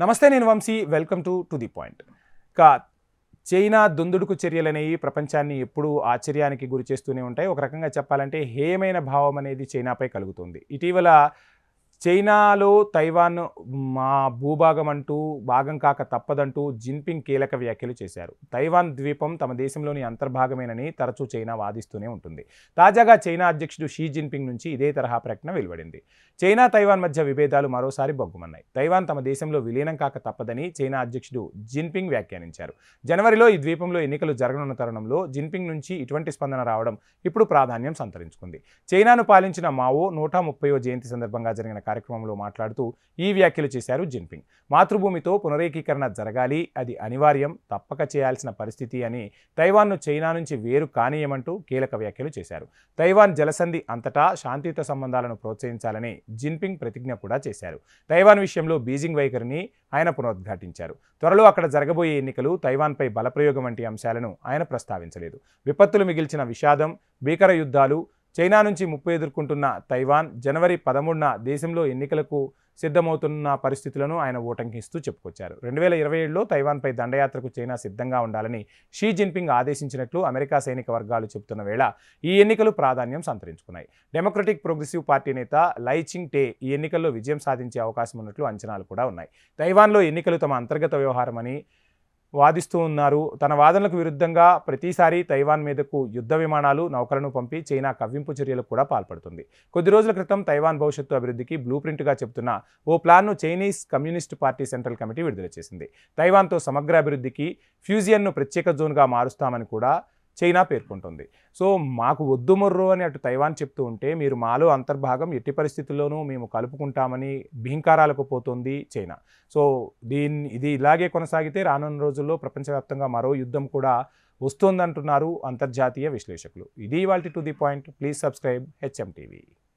నమస్తే నేను Vamshi. Welcome to to the point. ఇక చైనా దుందుడుకు చర్యలు అనేవి ప్రపంచాన్ని ఎప్పుడూ ఆశ్చర్యానికి గురి చేస్తూనే ఉంటాయి. ఒక రకంగా చెప్పాలంటే హేయమైన భావం అనేది చైనాపై కలుగుతుంది. ఇటీవల చైనాలో తైవాన్ మా భూభాగం అంటూ భాగం కాక తప్పదంటూ జిన్పింగ్ కీలక వ్యాఖ్యలు చేశారు. తైవాన్ ద్వీపం తమ దేశంలోని అంతర్భాగమేనని తరచూ చైనా వాదిస్తూనే ఉంటుంది. తాజాగా చైనా అధ్యక్షుడు షీ జిన్పింగ్ నుంచి ఇదే తరహా ప్రకటన వెలువడింది. చైనా తైవాన్ మధ్య విభేదాలు మరోసారి బొగ్గుమన్నాయి తైవాన్ తమ దేశంలో విలీనం కాక తప్పదని చైనా అధ్యక్షుడు జిన్పింగ్ వ్యాఖ్యానించారు. జనవరిలో ఈ ద్వీపంలో ఎన్నికలు జరగనున్న తరుణంలో జిన్పింగ్ నుంచి ఇటువంటి స్పందన రావడం ఇప్పుడు ప్రాధాన్యం సంతరించుకుంది. చైనాను పాలించిన మావో నూట ముప్పయో జయంతి సందర్భంగా జరిగిన కార్యక్రమంలో మాట్లాడుతూ ఈ వ్యాఖ్యలు చేశారు జిన్పింగ్. మాతృభూమితో పునరేకీకరణ జరగాలి అది అనివార్యం తప్పక చేయాల్సిన పరిస్థితి అని తైవాన్ను చైనా నుంచి వేరు కానీయమంటూ కీలక వ్యాఖ్యలు చేశారు. తైవాన్ జలసంధి అంతటా శాంతియుత సంబంధాలను ప్రోత్సహించాలని జిన్పింగ్ ప్రతిజ్ఞ కూడా చేశారు. తైవాన్ విషయంలో బీజింగ్ వైఖరిని ఆయన పునరుద్ఘాటించారు. త్వరలో అక్కడ జరగబోయే ఎన్నికలు తైవాన్పై బలప్రయోగం వంటి అంశాలను ఆయన ప్రస్తావించలేదు. విపత్తులు మిగిల్చిన విషాదం భీకర యుద్ధాలు చైనా నుంచి ముప్పు ఎదుర్కొంటున్న తైవాన్ జనవరి పదమూడున దేశంలో ఎన్నికలకు సిద్ధమవుతున్న పరిస్థితులను ఆయన ఓటంకిస్తూ చెప్పుకొచ్చారు. రెండు వేల ఇరవై ఏడులో తైవాన్పై దండయాత్రకు చైనా సిద్ధంగా ఉండాలని షీ జిన్పింగ్ ఆదేశించినట్లు అమెరికా సైనిక వర్గాలు చెబుతున్న వేళ ఈ ఎన్నికలు ప్రాధాన్యం సంతరించుకున్నాయి. డెమోక్రటిక్ ప్రోగ్రెసివ్ పార్టీ నేత లైచింగ్ టే ఈ ఎన్నికల్లో విజయం సాధించే అవకాశం ఉన్నట్లు అంచనాలు కూడా ఉన్నాయి. తైవాన్లో ఎన్నికలు తమ అంతర్గత వ్యవహారమని వాదిస్తూ ఉన్నారు. తన వాదనలకు విరుద్ధంగా ప్రతిసారి తైవాన్ మీదకు యుద్ధ విమానాలు నౌకలను పంపి చైనా కవ్వింపు చర్యలకు కూడా పాల్పడుతుంది. కొద్ది రోజుల క్రితం తైవాన్ భవిష్యత్తు అభివృద్ధికి బ్లూ ప్రింట్గా చెబుతున్న ఓ ప్లాన్ను Chinese communist party central committee విడుదల చేసింది. తైవాన్తో సమగ్ర అభివృద్ధికి ఫ్యూజియన్ను ప్రత్యేక జోన్గా మారుస్తామని కూడా చైనా పేర్కొంటుంది. సో మాకు వద్దు మొర్రు అని అటు తైవాన్ చెప్తూ ఉంటే మీరు మాలో అంతర్భాగం ఎట్టి పరిస్థితుల్లోనూ మేము కలుపుకుంటామని భీంకారాలకు పోతుంది చైనా. సో దీన్ని ఇది ఇలాగే కొనసాగితే రానున్న రోజుల్లో ప్రపంచవ్యాప్తంగా మరో యుద్ధం కూడా వస్తోందంటున్నారు అంతర్జాతీయ విశ్లేషకులు. ఇది ఇవాళ to the point. Please subscribe HM TV.